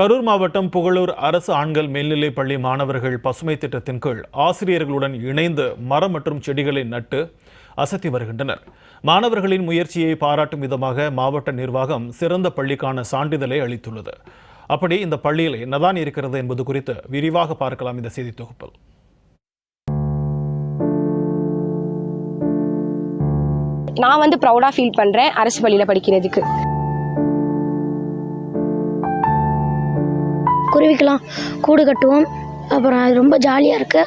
கரூர் மாவட்டம் புகழூர் அரசு ஆண்கள் மேல்நிலைப் பள்ளி மாணவர்கள் பசுமை திட்டத்தின் கீழ் ஆசிரியர்களுடன் இணைந்து மரம் மற்றும் செடிகளை நட்டு அசத்தி வருகின்றனர். மாணவர்களின் முயற்சியை பாராட்டும் விதமாக மாவட்ட நிர்வாகம் சிறந்த பள்ளிக்கான சான்றிதழை அளித்துள்ளது. அப்படி இந்த பள்ளியில் என்னதான் இருக்கிறது என்பது குறித்து விரிவாக பார்க்கலாம் இந்த செய்தி தொகுப்பில். நான் வந்து ப்ரௌடாக ஃபீல் பண்ணுறேன் அரசு பள்ளியில் படிக்கிறதுக்கு. குருவிக்கெல்லாம் கூடு கட்டுவோம். அப்புறம் அது ரொம்ப ஜாலியாக இருக்கு.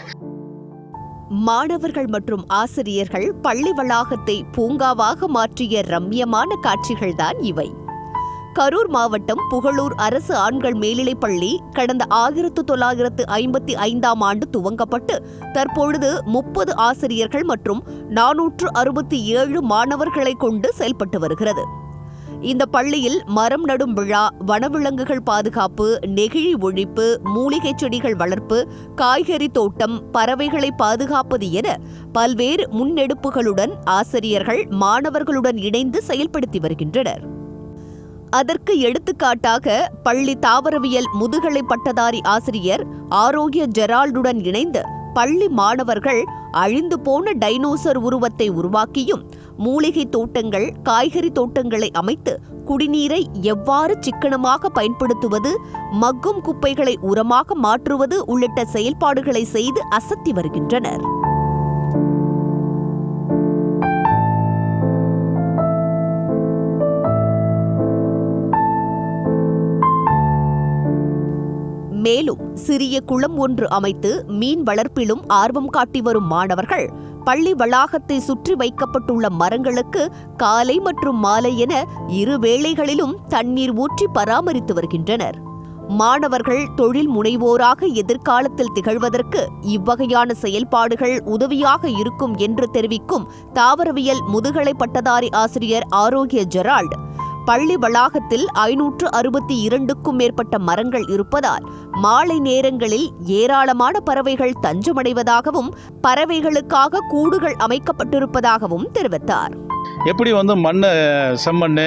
மாணவர்கள் மற்றும் ஆசிரியர்கள் பள்ளி வளாகத்தை பூங்காவாக மாற்றிய ரம்யமான காட்சிகள்தான் இவை. கரூர் மாவட்டம் புகழூர் அரசு ஆண்கள் மேல்நிலைப் பள்ளி கடந்த ஆயிரத்து தொள்ளாயிரத்து ஐம்பத்தி ஐந்தாம் ஆண்டு துவங்கப்பட்டு தற்பொழுது முப்பது ஆசிரியர்கள் மற்றும் நானூற்று அறுபத்தி ஏழு மாணவர்களை கொண்டு செயல்பட்டு வருகிறது. இந்த பள்ளியில் மரம் நடும் விழா வனவிலங்குகள் பாதுகாப்பு நெகிழி ஒழிப்பு மூலிகை செடிகள் வளர்ப்பு காய்கறி தோட்டம் பறவைகளை பாதுகாப்பது என பல்வேறு முன்னெடுப்புகளுடன் ஆசிரியர்கள் மாணவர்களுடன் இணைந்து செயல்படுத்தி வருகின்றனர். அதற்கு எடுத்துக்காட்டாக பள்ளி தாவரவியல் முதுகலை பட்டதாரி ஆசிரியர் ஆரோக்கிய ஜெரால்டுடன் இணைந்து பள்ளி மாணவர்கள் அழிந்து போன டைனோசர் உருவத்தை உருவாக்கியும் மூலிகை தோட்டங்கள் காய்கறி தோட்டங்களை அமைத்து குடிநீரை எவ்வாறு சிக்கனமாக பயன்படுத்துவது மக்கும் குப்பைகளை உரமாக மாற்றுவது உள்ளிட்ட செயல்பாடுகளை செய்து அசத்தி வருகின்றனர். மேலும் சிறிய குளம் ஒன்று அமைத்து மீன் வளர்ப்பிலும் ஆர்வம் காட்டி வரும் மாணவர்கள் பள்ளி வளாகத்தை சுற்றி வைக்கப்பட்டுள்ள மரங்களுக்கு காலை மற்றும் மாலை என இரு வேளைகளிலும் தண்ணீர் ஊற்றி பராமரித்து வருகின்றனர். மாணவர்கள் தொழில் முனைவோராக எதிர்காலத்தில் திகழ்வதற்கு இவ்வகையான செயல்பாடுகள் உதவியாக இருக்கும் என்று தெரிவிக்கும் தாவரவியல் முதுகலை பட்டதாரி ஆசிரியர் ஆரோக்கிய ஜெரால்ட் பள்ளி வளாகத்தில் ஐநூற்று அறுபத்தி இரண்டுக்கும் மேற்பட்ட மரங்கள் இருப்பதால் மாலை நேரங்களில் ஏராளமான பறவைகள் தஞ்சமடைவதாகவும் பறவைகளுக்காக கூடுகள் அமைக்கப்பட்டிருப்பதாகவும் தெரிவித்தார். எப்படி வந்து மண் செம்மண்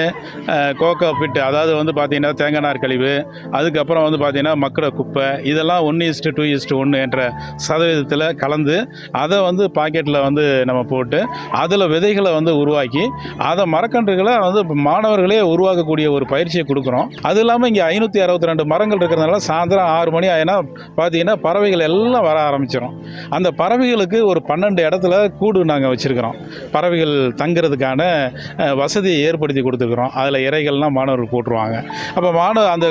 கோக்கோ பிட்டு அதாவது வந்து பார்த்திங்கன்னா தேங்காய் நார் கழிவு அதுக்கப்புறம் வந்து பார்த்திங்கன்னா மக்கிற குப்பை இதெல்லாம் ஒன்று இஸ்ட்டு டூ இஸ்ட்டு ஒன்று என்ற சதவீதத்தில் கலந்து அதை வந்து பாக்கெட்டில் வந்து நம்ம போட்டு அதில் விதைகளை வந்து உருவாக்கி அதை மரக்கன்றுகளை வந்து மாணவர்களே உருவாக்கக்கூடிய ஒரு பயிற்சியை கொடுக்குறோம். அது இல்லாமல் இங்கே ஐநூற்றி அறுபத்தி ரெண்டு மரங்கள் இருக்கிறதுனால சாயந்தரம் ஆறு மணி ஆயினா பார்த்திங்கன்னா பறவைகள் எல்லாம் வர ஆரம்பிச்சிடும் அந்த பறவைகளுக்கு ஒரு பன்னெண்டு இடத்துல கூடு நாங்கள் வச்சுருக்கிறோம். பறவைகள் தங்குறதுக்கான அஹ், வசதியை ஏற்படுத்தி கொடுத்துருக்குறோம். அதில் இறைகள்லாம் மாணவர்கள் போட்டுருவாங்க. அப்போ மாணவ அந்த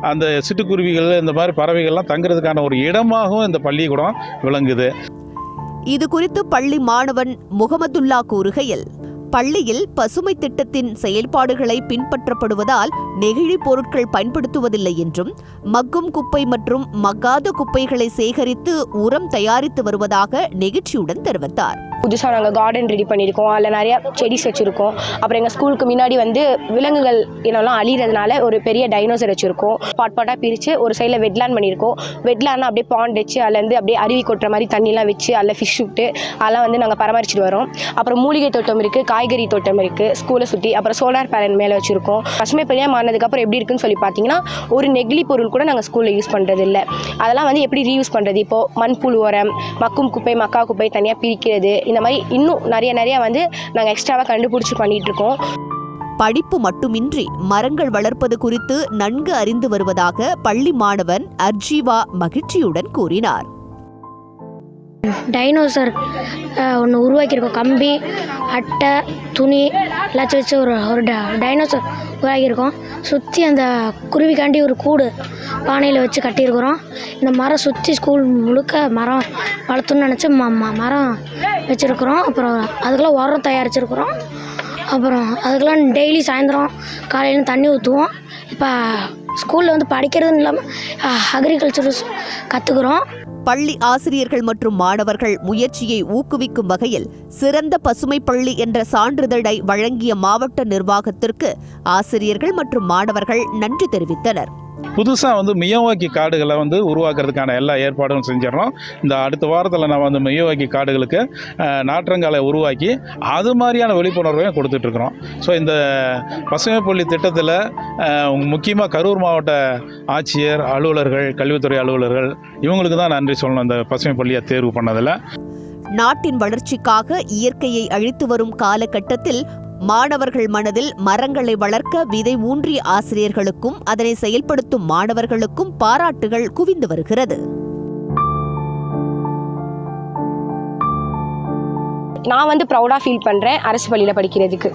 அந்த சிட்டுக்குருவிகள் இந்த மாதிரி பறவைகள்லாம் தங்குறதுக்கான ஒரு இடமாகவும் இந்த பள்ளிக்கூடம் விளங்குது. இது குறித்து பள்ளி மாணவன் முகமதுல்லா கூறுகையில் பள்ளியில் பசுமை திட்டத்தின் செயல்பாடுகளை பின்பற்றப்படுவதால் நெகிழி பொருட்கள் பயன்படுத்துவதில்லை என்றும் மக்கும் குப்பை மற்றும் மக்காத குப்பைகளை சேகரித்து உரம் தயாரித்து வருவதாக நெகிழ்ச்சியுடன் தெரிவித்தார். புதுசாக நாங்கள் கார்டன் ரெடி பண்ணியிருக்கோம். அதில் நிறைய செடிஸ் வச்சுருக்கோம். அப்புறம் எங்கள் ஸ்கூலுக்கு முன்னாடி வந்து விலங்குகள் இனம்லாம் அழிகிறதுனால ஒரு பெரிய டைனோசர் வச்சுருக்கோம். பாட் பாட்டாக பிரித்து ஒரு சைடில் வெட்லான் பண்ணியிருக்கோம். வெட்லான்னா அப்படியே பாண்ட் வச்சு அதுலேருந்து அப்படியே அருவி கொட்டுற மாதிரி தண்ணிலாம் வச்சு அதில் ஃபிஷ் விட்டு அதெல்லாம் வந்து நாங்கள் பராமரிச்சுட்டு வரோம். அப்புறம் மூலிகை தோட்டம் இருக்குது காய்கறி தோட்டம் இருக்குது ஸ்கூலை சுற்றி அப்புறம் சோலார் பேரன் மேலே வச்சுருக்கோம். பசுமை பள்ளியாக மாறினதுக்கப்புறம் எப்படி இருக்குன்னு சொல்லி பார்த்தீங்கன்னா ஒரு நெகிழி பொருள் கூட நாங்கள் ஸ்கூலில் யூஸ் பண்ணுறது இல்லை அதெல்லாம் வந்து எப்படி ரீயூஸ் பண்ணுறது இப்போது மண்புழு உரம் மக்கும் குப்பை மக்கா குப்பை தனியாக பிரிக்கிறது இந்த மாதிரி இன்னும் நிறைய நிறைய வந்து நாங்கள் எக்ஸ்ட்ராவாக கண்டுபிடிச்சி பண்ணிகிட்டு இருக்கோம். படிப்பு மட்டுமின்றி மரங்கள் வளர்ப்பது குறித்து நன்கு அறிந்து வருவதாக பள்ளி மாணவன் அர்ஜீவா மகிழ்ச்சியுடன் கூறினார். டைனோசர் ஒன்று உருவாக்கியிருக்கோம். கம்பி அட்டை துணி எல்லாத்தையும் வச்சு ஒரு ஒரு ட- டைனோசர் உருவாக்கியிருக்கோம். சுற்றி அந்த குருவிக்காண்டி ஒரு கூடு பானையில் வச்சு கட்டியிருக்கிறோம். இந்த மரம் சுற்றி ஸ்கூல் முழுக்க மரம் வளர்த்தணும்னு நினச்சி ம ம- மரம் வச்சுருக்குறோம். அப்புறம் அதுக்கெல்லாம் உரம் தயாரிச்சிருக்கிறோம். அப்புறம் அதுக்கெல்லாம் டெய்லி சாயந்தரம் காலையில் தண்ணி ஊற்றுவோம் இப்போ ஸ்கூலில் வந்து படிக்கிறதுன்னு இல்லாமல் அக்ரிகல்ச்சர் கற்றுக்குறோம் பள்ளி ஆசிரியர்கள் மற்றும் மாணவர்கள் முயற்சியை ஊக்குவிக்கும் வகையில் சிறந்த பசுமை பள்ளி என்ற சான்றிதழை வழங்கிய மாவட்ட நிர்வாகத்திற்கு ஆசிரியர்கள் மற்றும் மாணவர்கள் நன்றி தெரிவித்தனர். புதுசாக வந்து மியோவாக்கி காடுகளை வந்து உருவாக்குறதுக்கான எல்லா ஏற்பாடும் செஞ்சிடறோம். இந்த அடுத்த வாரத்தில் நம்ம வந்து மியோவாக்கி காடுகளுக்கு நாற்றங்காலை உருவாக்கி அது மாதிரியான விழிப்புணர்வையும் கொடுத்துட்ருக்குறோம். ஸோ இந்த பசுமை புள்ளி திட்டத்தில் முக்கியமாக கரூர் மாவட்ட ஆட்சியர் அலுவலர்கள் கல்வித்துறை அலுவலர்கள் இவங்களுக்கு தான் நன்றி சொல்லணும் இந்த பசுமை பள்ளியை தேர்வு பண்ணதில். நாட்டின் வளர்ச்சிக்காக இயற்கையை அழித்து வரும் காலகட்டத்தில் மாணவர்கள் மனதில் மரங்களை வளர்க்க விதை ஊன்றிய ஆசிரியர்களுக்கும் அதனை செயல்படுத்தும் மாணவர்களுக்கும் பாராட்டுகள் குவிந்து வருகிறது. நான் வந்து ப்ரௌடாக ஃபீல் பண்ணுறேன் அரசு பள்ளியில் படிக்கிறதுக்கு.